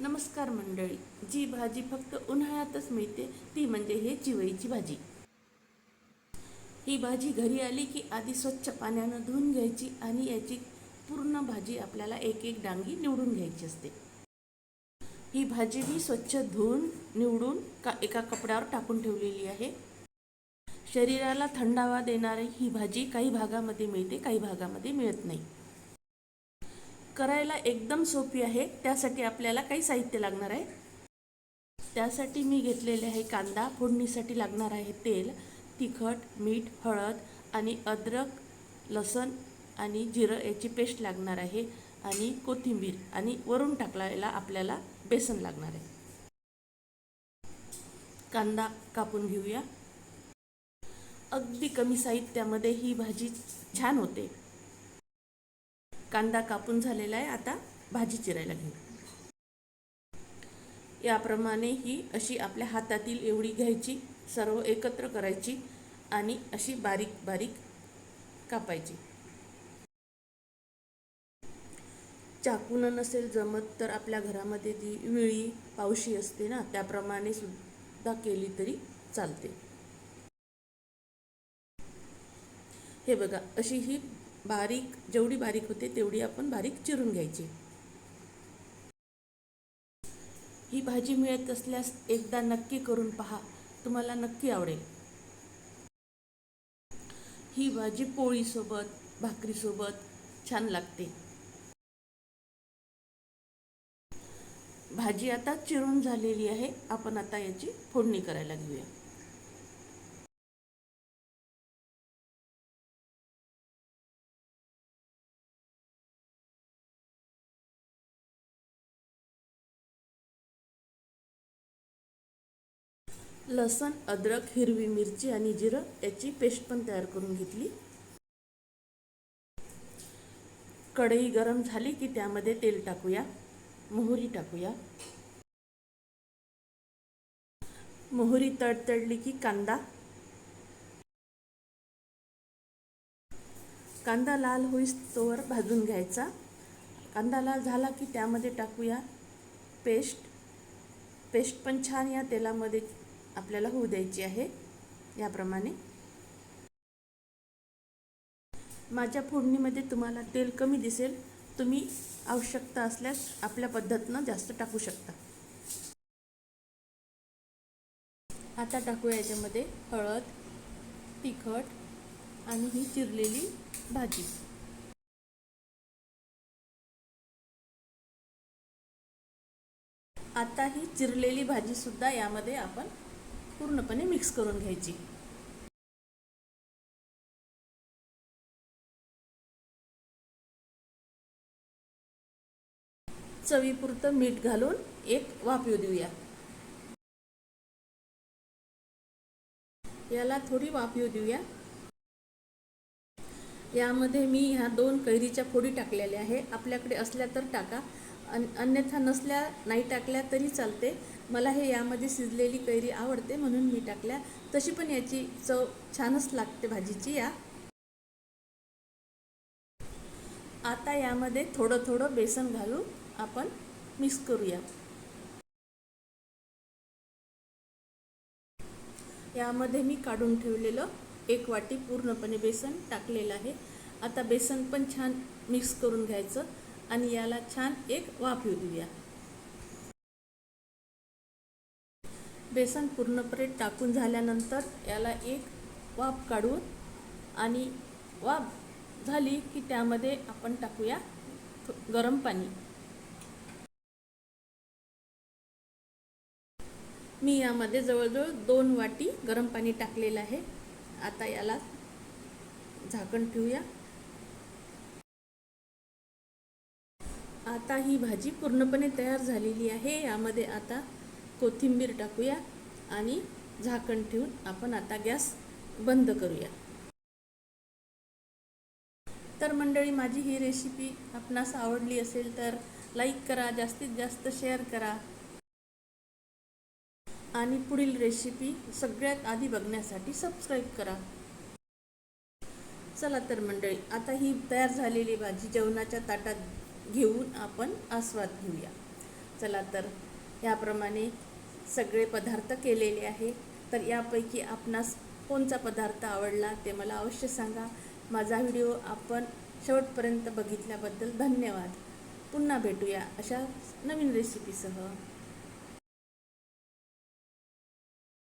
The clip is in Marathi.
नमस्कार मंडळी जी भाजी फक्त उन्हाळ्यातच मिळते ती म्हणजे हे चिवईची भाजी. ही भाजी घरी आली की आधी स्वच्छ पाण्यानं धुवून घ्यायची आणि याची पूर्ण भाजी आपल्याला एक एक डांगी निवडून घ्यायची असते. ही भाजी मी स्वच्छ धुवून निवडून का एका कपड्यावर टाकून ठेवलेली आहे. शरीराला थंडावा देणारी ही भाजी काही भागामध्ये मिळते काही भागामध्ये मिळत नाही. करायला एकदम सोपी आहे. त्यासाठी आपल्याला काही साहित्य लागणार आहे. त्यासाठी मी घेतलेले आहे कांदा. फोडणीसाठी लागणार आहे तेल तिखट मीठ हळद आणि अद्रक लसण आणि जिरं याची पेस्ट लागणार आहे आणि कोथिंबीर आणि वरून टाकलायला आपल्याला बेसन लागणार आहे. कांदा कापून घेऊया. अगदी कमी साहित्यामध्ये ही भाजी छान होते. कांदा कापून झालेला आहे आता भाजी चिरायला घेऊ. याप्रमाणे ही अशी आपल्या हातातील एवढी घ्यायची सर्व एकत्र करायची आणि अशी बारीक बारीक कापायची. चाकून नसेल जमत तर आपल्या घरामध्ये ती विळी पावशी असते ना त्याप्रमाणे सुद्धा केली तरी चालते. हे बघा अशी ही बारीक जेवढी बारीक होते तेवढी आपण बारीक चिरून घ्यायची. ही भाजी मिळत असल्यास एकदा नक्की करून पहा तुम्हाला नक्की आवडेल. ही भाजी पोळीसोबत भाकरीसोबत छान लागते. भाजी आता चिरून झालेली आहे आपण आता याची फोडणी करायला घेऊया. लसण अद्रक हिरवी मिरची आणि जिरं याची पेस्ट पण तयार करून घेतली. कढई गरम झाली की त्यामध्ये तेल टाकूया मोहरी टाकूया. मोहरी तडतडली की कांदा. कांदा लाल होईस तोवर भाजून घ्यायचा. कांदा लाल झाला की त्यामध्ये टाकूया पेस्ट. पेस्ट पण छान या तेलामध्ये आपल्याला होऊ द्यायची आहे याप्रमाणे. माझ्या फोडणीमध्ये तुम्हाला तेल कमी दिसेल. तुम्ही आवश्यकता असल्यास आपल्या पद्धतीनं जास्त टाकू शकता. आता टाकूया याच्यामध्ये हळद तिखट आणि ही चिरलेली भाजी. आता ही चिरलेली भाजीसुद्धा यामध्ये आपण पूर्णपणे मिक्स करून घ्यायची. चवीपुरतं मीठ घालून एक वाफ येऊ देऊया. याला थोडी वाफ येऊ देऊया. यामध्ये मी ह्या दोन कैरीच्या फोडी टाकलेल्या आहे. आपल्याकडे असल्या तर टाका. अन अन्यथा नसल्या नाही टाकल्या तरी चालते. मला हे यामध्ये शिजलेली कैरी आवडते म्हणून मी टाकल्या. तशी पण याची चव छानच लागते भाजीची या. आता यामध्ये थोडं थोडं बेसन घालून आपण मिक्स करूया. यामध्ये मी काढून ठेवलेलं एक वाटी पूर्णपणे बेसन टाकलेलं आहे. आता बेसन पण छान मिक्स करून घ्यायचं. आणि याला छान एक वाफ येऊ देऊया. बेसन पूर्णपणे टाकून झाल्यानंतर याला एक वाफ काढून आणि वाफ झाली की त्यामध्ये आपण टाकूया गरम पाणी. मी यामध्ये जवळजवळ दोन वाटी गरम पाणी टाकलेलं आहे. आता याला झाकण ठेवूया. आता ही भाजी पूर्णपणे तयार झालेली आहे. यामध्ये आता कोथिंबीर टाकूया आणि झाकण ठेवून आपण आता गॅस बंद करूया. तर मंडळी माझी ही रेसिपी आपणास आवडली असेल तर लाईक करा जास्तीत जास्त शेअर करा. आणि पुढील रेसिपी सगळ्यात आधी बघण्यासाठी सबस्क्राईब करा. चला तर मंडळी आता ही तयार झालेली भाजी जेवणाच्या ताटात घेऊन आपण आस्वाद घेऊया. चला तर ह्याप्रमाणे सगळे पदार्थ केलेले आहे. तर यापैकी आपणास कोणचा पदार्थ आवडला ते मला अवश्य सांगा. माझा व्हिडिओ आपण शेवटपर्यंत बघितल्याबद्दल धन्यवाद. पुन्हा भेटूया अशा नवीन रेसिपीसह